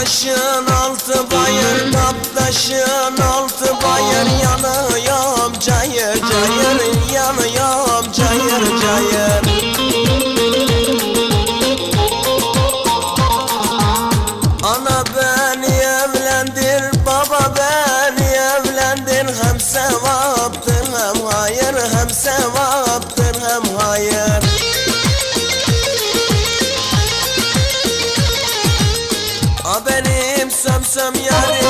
taşın altı bayır Taptaşın altı bayır. Yanıyorum cayır cayır yanıyorum Ah benim samsam yarim.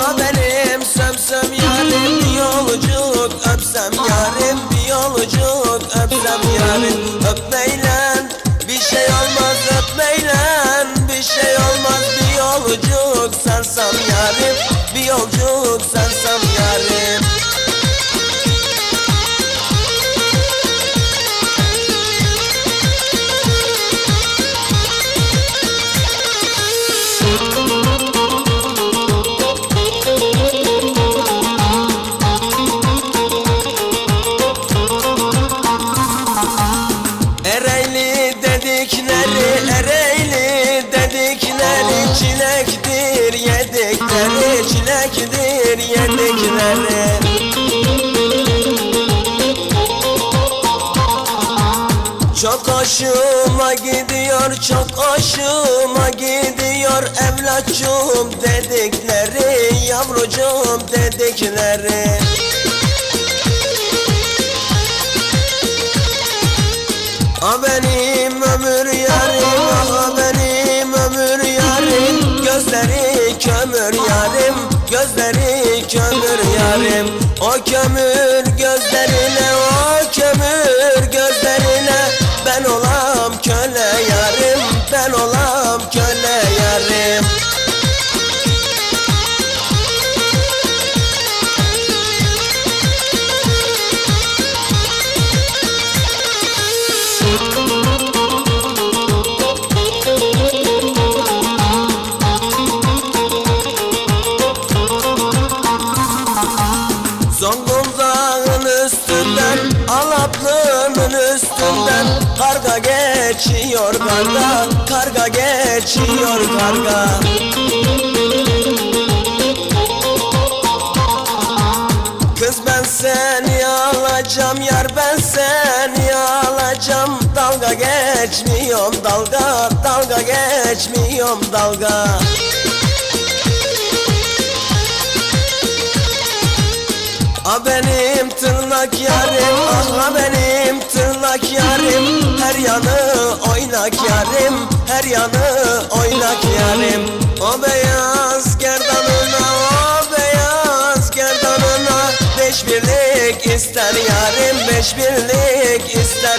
Ah benim samsam yarim. Bir yolculuk öpsem yarim. Bir yolculuk öpsem yarim. Öpmeyle bir şey olmaz. Öpmeyle bir şey olmaz. Bir yolculuk sarsam yarim. Bir yolculuk sarsam dedikleri, Ereğli dedikleri Çilektir. Yedikleri, çilektir yedikleri Çok hoşuma gidiyor, çok hoşuma gidiyor Evlatçım dedikleri, yavrucuğum dedikleri. A O Zonguldak'ın üstünden Alaplı'nın üstünden. Karga geçiyor karga Karga geçiyor karga. Kız ben seni alacağım yar ben seni alacağım. Dalga geçmiyorum dalga dalga geçmiyorum dalga A benim tırnak yarim, ah benim tırnak yarim. Her yanı oynak yarim, her yanı oynak yarim. O beyaz gerdanına, o beyaz gerdanına Beş birlik ister yarim, beş birlik ister